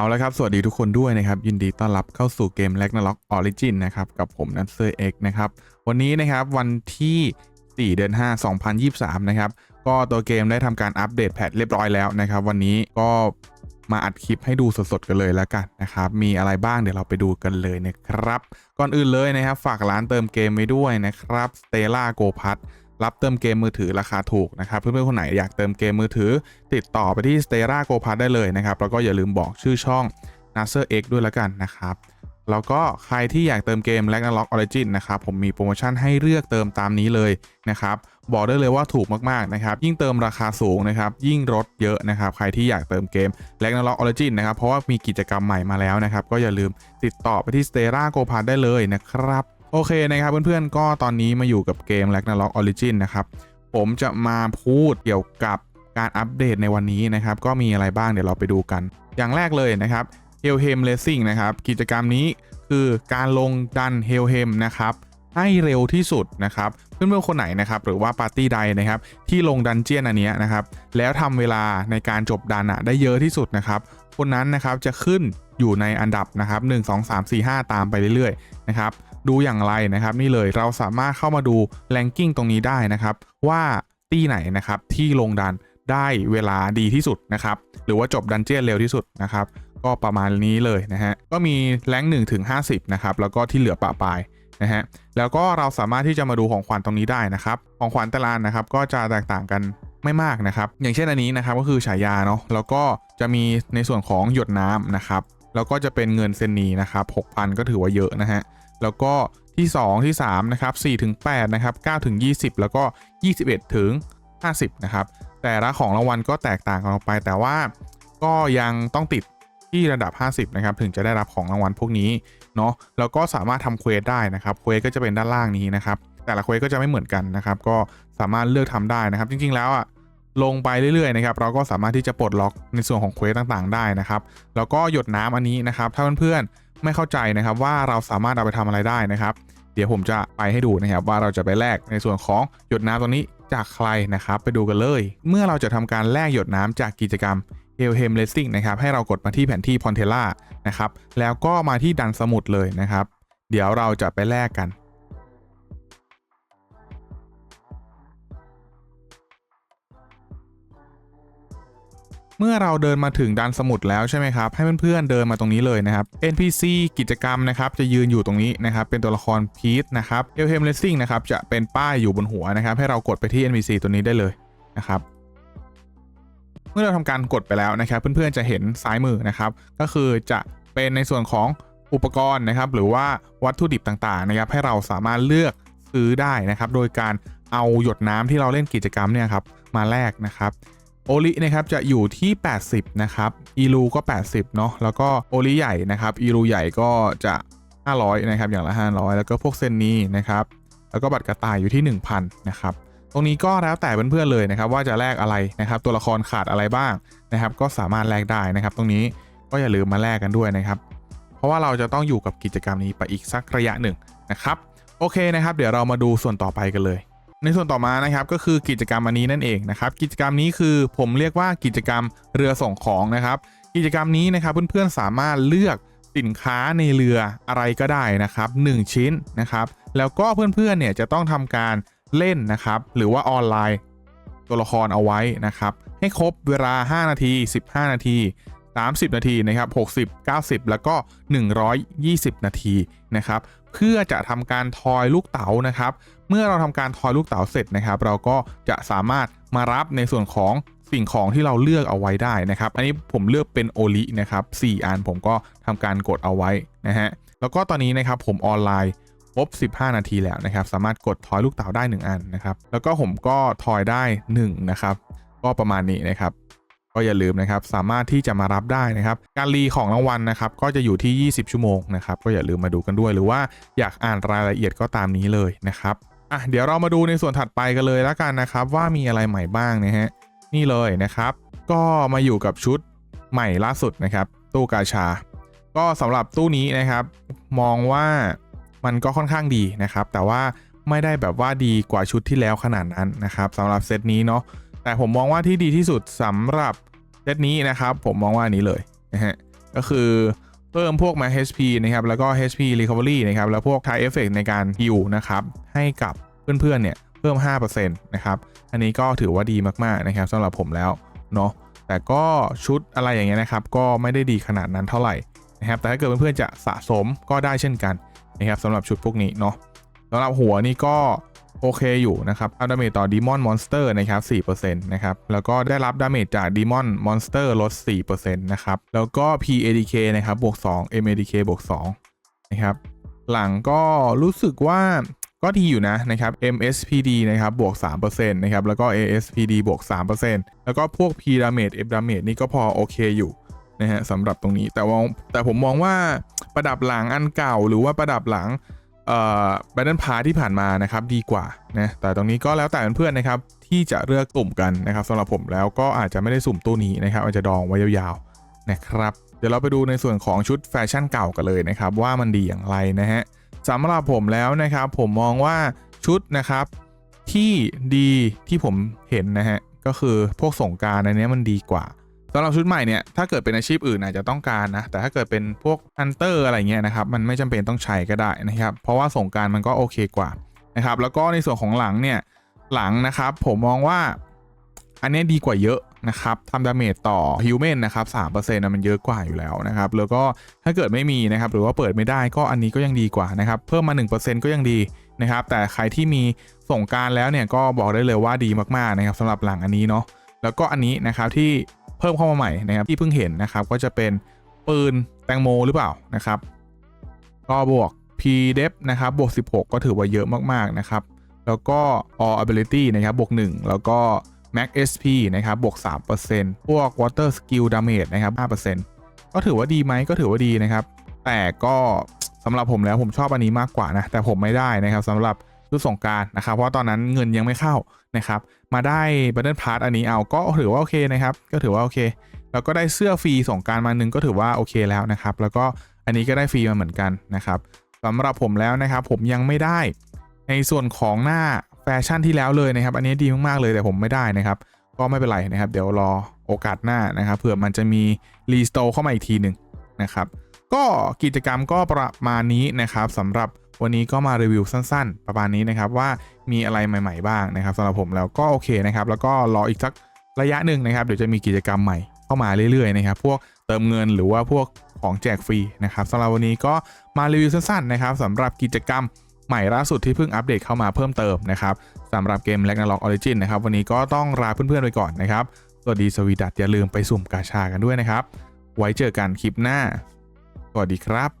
เอาละครับ สวัสดีทุกคนด้วยนะครับ ยินดีต้อนรับเข้าสู่เกม Ragnarok Origin นะครับ กับผมนันเซอร์เอ็กนะครับ วันนี้นะครับวันที่ 4 เดือน 5 2023 นะครับ ก็ตัวเกมได้ทำการอัปเดตแพทเรียบร้อยแล้วนะครับ วันนี้ก็มาอัดคลิปให้ดูสดๆกันเลยแล้วกันนะครับ มีอะไรบ้างเดี๋ยวเราไปดูกันเลยนะครับ ก่อนอื่นเลยนะครับ ฝากร้านเติมเกมไว้ด้วยนะครับ Stella Go p a s รับเติมเกมมือถือราคาถูกนะครับ เพื่อนๆคนไหนอยากเติมเกมมือถือ ติดต่อไปที่ Stella Go p a s ได้เลยนะครับ แล้วก็อย่าลืมบอกชื่อช่อง n a s e r X ด้วยแล้วกันนะครับ แล้วก็ใครที่อยากเติมเกม Ragnarok Origin นะครับ ผมมีโปรโมชั่นให้เลือกเติมตามนี้เลยนะครับ บอกได้เลยว่าถูกมากๆนะครับ ยิ่งเติมราคาสูงนะครับ ยิ่งลดเยอะนะครับ ใครที่อยากเติมเกม Ragnarok Origin นะครับ เพราะว่ามีกิจกรรมใหม่มาแล้วนะครับ ก็อย่าลืมติดต่อไปที่ Stella Go p a s ได้เลยนะครับ โอเคนะครับเพื่อนๆ ก็ตอนนี้มาอยู่กับเกม Ragnarok Origin นะครับ ผมจะมาพูดเกี่ยวกับการอัปเดตในวันนี้นะครับ ก็มีอะไรบ้างเดี๋ยวเราไปดูกัน อย่างแรกเลยนะครับ h e l h e m Racing นะครับ กิจกรรมนี้คือการลงดัน h e l h e m นะครับ ให้เร็วที่สุดนะครับ เพื่อนๆคนไหนนะครับ หรือว่าปาร์ตี้ใดนะครับ ที่ลงดันเจียนอันนี้นะครับ แล้วทำเวลาในการจบดันอะได้เยอะที่สุดนะครับ คนนั้นนะครับจะขึ้นอยู่ในอันดับนะครับ 1 2 3 4 5 ตามไปเรื่อยๆนะครับ ดูอย่างไรนะครับ นี่เลยเราสามารถเข้ามาดูแ a งกิ้งตรงนี้ได้นะครับ ว่าตี้ไหนนะครับที่ลงดันได้เวลาดีที่สุดนะครับ หรือว่าจบดันเจี้ยนเร็วที่สุดนะครับ ก็ประมาณนี้เลยนะฮะก็มีแรง1ถึง50นะครับแล้วก็ที่เหลือปะปลายนะฮะแล้วก็เราสามารถที่จะมาดูของขวัญตรงนี้ได้นะครับ ของขวัญแต่ละนนะครับก็จะแตกต่างกันไม่มากนะครับ อย่างเช่นอันนี้นะครับก็คือฉายาเนาะแล้วก็จะมีในส่วนของหยดน้ำนะครับ แล้วก็จะเป็นเงินเซนนีนะครับ6,000 ก็ถือว่าเยอะนะฮะ แล้วก็ที่ 2 ที่3นะครับ4ถึง8นะครับ9ถึง20 แล้วก็ 21ถึง50นะครับแต่ละของรางวัลก็แตกต่างกันออกไป แต่ว่าก็ยังต้องติดที่ระดับ 50 นะครับ ถึงจะได้รับของรางวัลพวกนี้เนาะแล้วก็สามารถทำเควสได้นะครับเควสก็จะเป็นด้านล่างนี้นะครับ แต่ละเควสก็จะไม่เหมือนกันนะครับ ก็สามารถเลือกทำได้นะครับ จริง ๆ แล้วอะลงไปเรื่อยๆนะครับ เราก็สามารถที่จะปลดล็อกในส่วนของเควสต่างๆ ได้นะครับ แล้วก็หยดน้ำอันนี้นะครับ ถ้าเพื่อนๆ ไม่เข้าใจนะครับว่าเราสามารถเอาไปทำอะไรได้นะครับ เดี๋ยวผมจะไปให้ดูนะครับว่าเราจะไปแลกในส่วนของหยดน้ำตัวนี้จากใครนะครับ ไปดูกันเลย เมื่อเราจะทำการแลกหยดน้ำจากกิจกรรมเอลเฮมเลสซิ่งนะครับให้เรากดมาที่แผนที่พอนเทล่านะครับแล้วก็มาที่ดันสมุดเลยนะครับ เดี๋ยวเราจะไปแลกกัน เมื่อเราเดินมาถึงดันสมุดแล้วใช่ไหมครับ ให้เพื่อนๆเดินมาตรงนี้เลยนะครับ NPC กิจกรรมนะครับจะยืนอยู่ตรงนี้นะครับ เป็นตัวละครพีทนะครับ h e l h e m Racing นะครับจะเป็นป้ายอยู่บนหัวนะครับ ให้เรากดไปที่ NPC ตัวนี้ได้เลยนะครับเมื่อเราทำการกดไปแล้วนะครับ เพื่อนๆจะเห็นซ้ายมือนะครับ ก็คือจะเป็นในส่วนของอุปกรณ์นะครับ หรือว่าวัตถุดิบต่างๆนะครับ ให้เราสามารถเลือกซื้อได้นะครับ โดยการเอาหยดน้ำที่เราเล่นกิจกรรมเนี่ยครับมาแลกนะครับ โอลินะครับจะอยู่ที่ 80 นะครับอีลูก็ 80 เนาะแล้วก็โอลิใหญ่นะครับอีลูใหญ่ก็จะ 500 นะครับ อย่างละ 500 แล้วก็พวกเซนนีนะครับ แล้วก็บัตรกระต่ายอยู่ที่ 1,000 นะครับ ตรงนี้ก็แล้วแต่เพื่อนๆเลยนะครับ ว่าจะแลกอะไรนะครับ ตัวละครขาดอะไรบ้างนะครับ ก็สามารถแลกได้นะครับ ตรงนี้ก็อย่าลืมมาแลกกันด้วยนะครับ เพราะว่าเราจะต้องอยู่กับกิจกรรมนี้ไปอีกสักระยะหนึ่งนะครับ โอเคนะครับ เดี๋ยวเรามาดูส่วนต่อไปกันเลย ในส่วนต่อมานะครับก็คือกิจกรรมอันนี้นั่นเองนะครับกิจกรรมนี้คือผมเรียกว่ากิจกรรมเรือส่งของนะครับ กิจกรรมนี้นะครับเพื่อนๆสามารถเลือกสินค้าในเรืออะไรก็ได้นะครับ 1 ชิ้นนะครับ แล้วก็เพื่อนๆเนี่ยจะต้องทำการเล่นนะครับ หรือว่าออนไลน์ตัวละครเอาไว้นะครับ ให้ครบเวลา 5 นาที 15 นาที 30 นาทีนะครับ60 90 แล้วก็ 120 นาทีนะครับเพื่อจะทำการทอยลูกเต๋านะครับ เมื่อเราทำการทอยลูกเต๋าเสร็จนะครับ เราก็จะสามารถมารับในส่วนของสิ่งของที่เราเลือกเอาไว้ได้นะครับ อันนี้ผมเลือกเป็นโอลินะครับ4อันผมก็ทำการกดเอาไว้นะฮะแล้วก็ตอนนี้นะครับผมออนไลน์ครบ 15 นาทีแล้วนะครับ สามารถกดทอยลูกเต๋าได้ 1 อันนะครับ แล้วก็ผมก็ทอยได้ 1 นะครับ ก็ประมาณนี้นะครับ ก็อย่าลืมนะครับสามารถที่จะมารับได้นะครับ การรีของรางวัลนะครับก็จะอยู่ที่ 20 ชั่วโมงนะครับก็อย่าลืมมาดูกันด้วย หรือว่าอยากอ่านรายละเอียดก็ตามนี้เลยนะครับอะเดี๋ยวเรามาดูในส่วนถัดไปกันเลยแล้วกันนะครับ ว่ามีอะไรใหม่บ้างนะฮะนี่เลยนะครับ ก็มาอยู่กับชุดใหม่ล่าสุดนะครับ ตู้กาชา ก็สำหรับตู้นี้นะครับ มองว่ามันก็ค่อนข้างดีนะครับ แต่ว่าไม่ได้แบบว่าดีกว่าชุดที่แล้วขนาดนั้นนะครับสำหรับเซตนี้เนาะ แต่ผมมองว่าที่ดีที่สุดสำหรับเซตนี้นะครับ ผมมองว่านี้เลยนะฮะก็คือเพิ่มพวกมา HP นะครับ แล้วก็ HP Recovery นะครับ แล้วพวก Tie Effect ในการ heal นะครับ ให้กับเพื่อนๆเนี่ยเพิ่ม 5%นะครับ อันนี้ก็ถือว่าดีมากๆนะครับสำหรับผมแล้วเนาะแต่ก็ชุดอะไรอย่างเงี้ยนะครับ ก็ไม่ได้ดีขนาดนั้นเท่าไหร่นะครับ แต่ถ้าเกิดเพื่อนๆจะสะสมก็ได้เช่นกันนะครับสำหรับชุดพวกนี้เนาะสำหรับหัวนี่ก็ โอเคอยู่นะครับรับดาเมจต่อ Demon Monster นะครับ4%นะครับ แล้วก็ได้รับดาเมจจาก Demon Monster ลด 4%นะครับ แล้วก็ PADK นะครับบวก 2 MADK บวก 2 นะครับ หลังก็รู้สึกว่าก็ดีอยู่นะนะครับ MSPD นะครับบวก3%นะครับ แล้วก็ ASPD บวก 3%แล้วก็พวก P damage F damage นี่ก็พอโอเคอยู่นะฮะสำหรับตรงนี้แต่ว่าแต่ผมมองว่าประดับหลังอันเก่าหรือว่าประดับหลัง เอ่อ Battle Pass ที่ผ่านมานะครับดีกว่านะแต่ตรงนี้ก็แล้วแต่เพื่อนๆนะครับที่จะเลือกตุ่มกันนะครับสำหรับผมแล้วก็อาจจะไม่ได้สุ่มตู้นี้นะครับอาจจะดองไว้ยาวๆนะครับเดี๋ยวเราไปดูในส่วนของชุดแฟชั่นเก่ากันเลยนะครับว่ามันดีอย่างไรนะฮะสำหรับผมแล้วนะครับผมมองว่าชุดนะครับที่ดีที่ผมเห็นนะฮะก็คือพวกสงการอันนี้มันดีกว่า สำหรับชุดใหม่เนี่ยถ้าเกิดเป็นอาชีพอื่นอาจจะต้องการนะแต่ถ้าเกิดเป็นพวกฮันเตอร์อะไรเงี้ยนะครับมันไม่จำเป็นต้องใช้ก็ได้นะครับเพราะว่าสงกรารมันก็โอเคกว่านะครับแล้วก็ในส่วนของหลังเนี่ยหลังนะครับผมมองว่าอันนี้ดีกว่าเยอะนะครับทำดาเมจต่อฮิวแมนนะครับ3%นะมันเยอะกว่าอยู่แล้วนะครับแล้วก็ถ้าเกิดไม่มีนะครับหรือว่าเปิดไม่ได้ก็อันนี้ก็ยังดีกว่านะครับเพิ่มมา 1%ก็ยังดีนะครับแต่ใครที่มีส่งกรารแล้วเนี่ยก็บอกได้เลยว่าดีมากๆนะครับสำหรับหลังอันนี้เนาะแล้วก็อันนี้นะครับที่ เพิ่มเข้ามาใหม่นะครับที่เพิ่งเห็นนะครับก็จะเป็นปืนแตงโมหรือเปล่านะครับ ก็บวก P d e f นะครับบวก 16 ก็ถือว่าเยอะมากๆนะครับแล้วก็ All Ability นะครับบวก 1 แล้วก็ Max SP นะครับบวก 3%พวก Water Skill Damage นะครับ 5%ก็ถือว่าดีไหมก็ถือว่าดีนะครับ แต่ก็สำหรับผมแล้วผมชอบอันนี้มากกว่านะ แต่ผมไม่ได้นะครับสำหรับ ชุดสงการนะครับ เพราะตอนนั้นเงินยังไม่เข้านะครับ มาได้ Battle Pass อันนี้เอาก็ถือว่าโอเคนะครับ ก็ถือว่าโอเค แล้วก็ได้เสื้อฟรีสงการมาหนึ่งก็ถือว่าโอเคแล้วนะครับ แล้วก็อันนี้ก็ได้ฟรีมาเหมือนกันนะครับสำหรับผมแล้วนะครับ ผมยังไม่ได้ ในส่วนของหน้าแฟชั่นที่แล้วเลยนะครับ อันนี้ดีมากๆเลยแต่ผมไม่ได้นะครับ ก็ไม่เป็นไรนะครับ เดี๋ยวรอโอกาสหน้านะครับเผื่อมันจะมีรีสโตเข้ามาอีกทีหนึ่งนะครับก็กิจกรรมก็ประมาณนี้นะครับสำหรับ วันนี้ก็มารีวิวสั้นๆ ประมาณนี้นะครับว่ามีอะไรใหม่ ๆ บ้างนะครับสำหรับผมแล้วก็โอเคนะครับแล้วก็รออีกสักระยะหนึ่งนะครับเดี๋ยวจะมีกิจกรรมใหม่เข้ามาเรื่อยๆนะครับพวกเติมเงินหรือว่าพวกของแจกฟรีนะครับสำหรับวันนี้ก็มารีวิวสั้นๆนะครับสำหรับกิจกรรมใหม่ล่าสุดที่เพิ่งอัปเดตเข้ามาเพิ่มเติมนะครับสำหรับเกม Ragnarok Origin นะครับวันนี้ก็ต้องลาเพื่อนๆไปก่อนนะครับสวัสดีสวีดัตอย่าลืมไปสุ่มกาชากันด้วยนะครับ ไว้เจอกันคลิปหน้าสวัสดีครับ